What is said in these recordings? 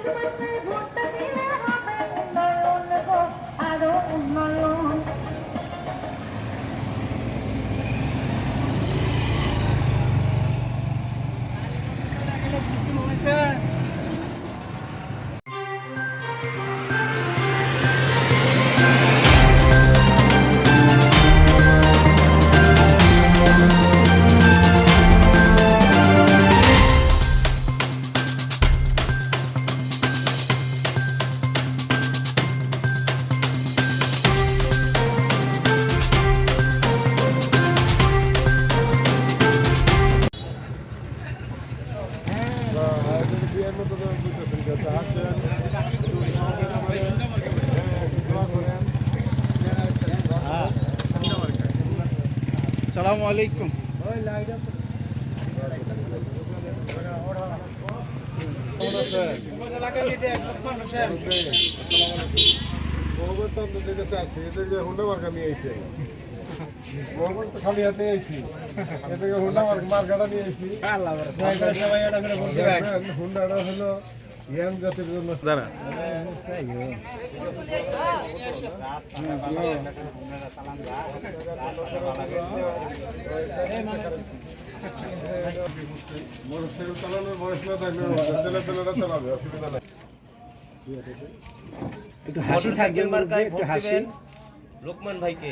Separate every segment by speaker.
Speaker 1: সীমাতে
Speaker 2: এদের যে হুন্ডা মার্কা নিয়ে তো খালি হাতে আইছি। এদিকে হুন্ডা মার্কা- মার্কাটা নিয়ে। দেখবেন, হুন্ডাটা হলো ইয়াং জাতির জন্য
Speaker 3: দাঁড়া
Speaker 2: মোটরসাইকেল চালানোর বয়স না থাকলে ছেলে পেলেরা চালাবে অসুবিধা নাই
Speaker 4: মোটরসাইকেল মার্কায় ভোট লোকমান ভাইকে।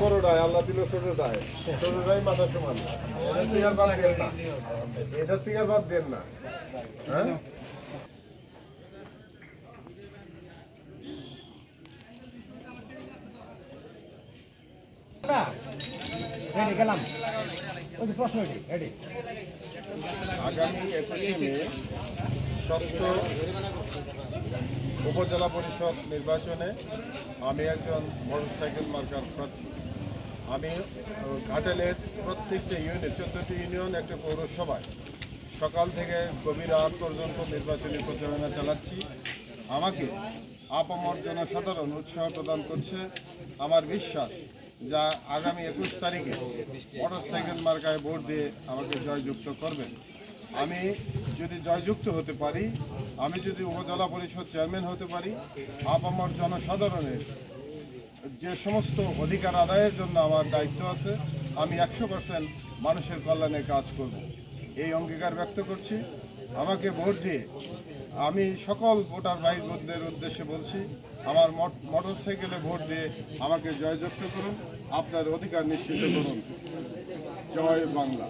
Speaker 2: বড়টায় আল্লাহ দিল ছোটটায় ছোটটাই মাথা সমান। এটা থেকে আর বাদ দেন না। এটা থেকে আর বাদ দেন না। হ্যাঁ? আগামী একুশে মে ষষ্ঠ উপজেলা পরিষদ নির্বাচনে আমি একজন মোটরসাইকেল মার্কার প্রার্থী। আমি ঘাটালের প্রত্যেকটা ইউনিট চোদ্দটি ইউনিয়ন, একটা পৌরসভায় সকাল থেকে গভীর রাত পর্যন্ত নির্বাচনী প্রচারণা চালাচ্ছি। আমাকে আপামর জনসাধারণ উৎসাহ প্রদান করছে। আমার বিশ্বাস যা আগামী একুশ তারিখে মোটরসাইকেল মার্কায় ভোট দিয়ে আমাকে জয়যুক্ত করবেন আমি যদি জয়যুক্ত হতে পারি আমি যদি উপজেলা পরিষদ চেয়ারম্যান হতে পারি আপামর জনসাধারণের যে সমস্ত অধিকার আদায়ের জন্য আমার দায়িত্ব আছে, আমি একশো পার্সেন্ট মানুষের কল্যাণে কাজ করব। এই অঙ্গীকার ব্যক্ত করছি। আমাকে ভোট দিয়ে আমি সকল ভোটার ভাই বোনদের উদ্দেশ্যে বলছি, আমার মোটর সাইকেলে ভোট দিয়ে আমাকে জয়যুক্ত করুন। আপনার অধিকার নিশ্চিত করুন। জয় বাংলা।